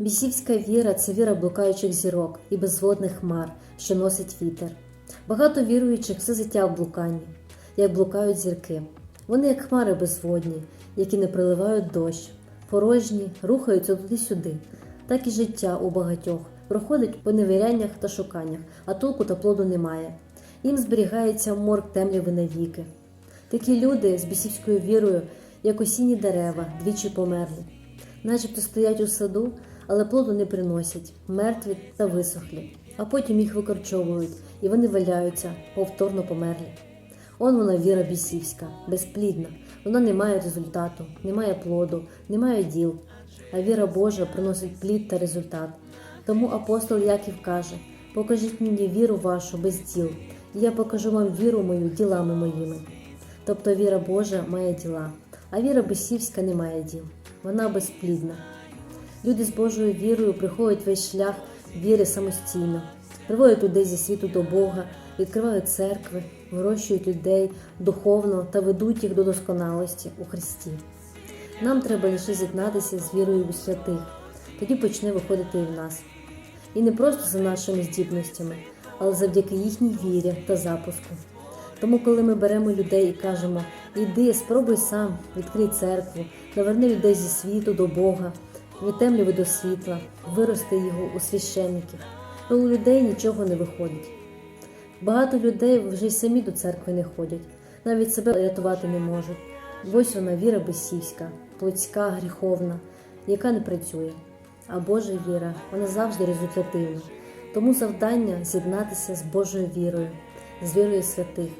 Бісівська віра це віра блукаючих зірок і безводних хмар, що носить вітер. Багато віруючих все життя в блуканні, як блукають зірки. Вони як хмари безводні, які не приливають дощ, порожні, рухаються туди-сюди. Так і життя у багатьох проходить по невіряннях та шуканнях, а толку та плоду немає. Їм зберігається морг темряви навіки. Такі люди з бісівською вірою, як осінні дерева, двічі померли, начебто стоять у саду, але плоду не приносять, мертві та висохлі, а потім їх викорчовують, і вони валяються, повторно померлі. Он вона віра бісівська, безплідна, вона не має результату, не має плоду, не має діл. А віра Божа приносить плід та результат. Тому апостол Яків каже: покажіть мені віру вашу без діл, і я покажу вам віру мою ділами моїми. Тобто віра Божа має діла, а віра бесівська не має діл. Вона безплідна. Люди з Божою вірою приходять весь шлях віри самостійно, приводять людей зі світу до Бога, відкривають церкви, вирощують людей духовно та ведуть їх до досконалості у Христі. Нам треба лише з'єднатися з вірою у святих, тоді почне виходити і в нас. І не просто за нашими здібностями, але завдяки їхній вірі та запуску. Тому, коли ми беремо людей і кажемо, іди, спробуй сам, відкрий церкву, наверни людей зі світу до Бога, від темряви до світла, вирости його у священників, то у людей нічого не виходить. Багато людей вже й самі до церкви не ходять, навіть себе рятувати не можуть. Ось вона віра бесівська, плотська, гріховна, яка не працює. А Божа віра, вона завжди результативна. Тому завдання з'єднатися з Божою вірою, з вірою святих,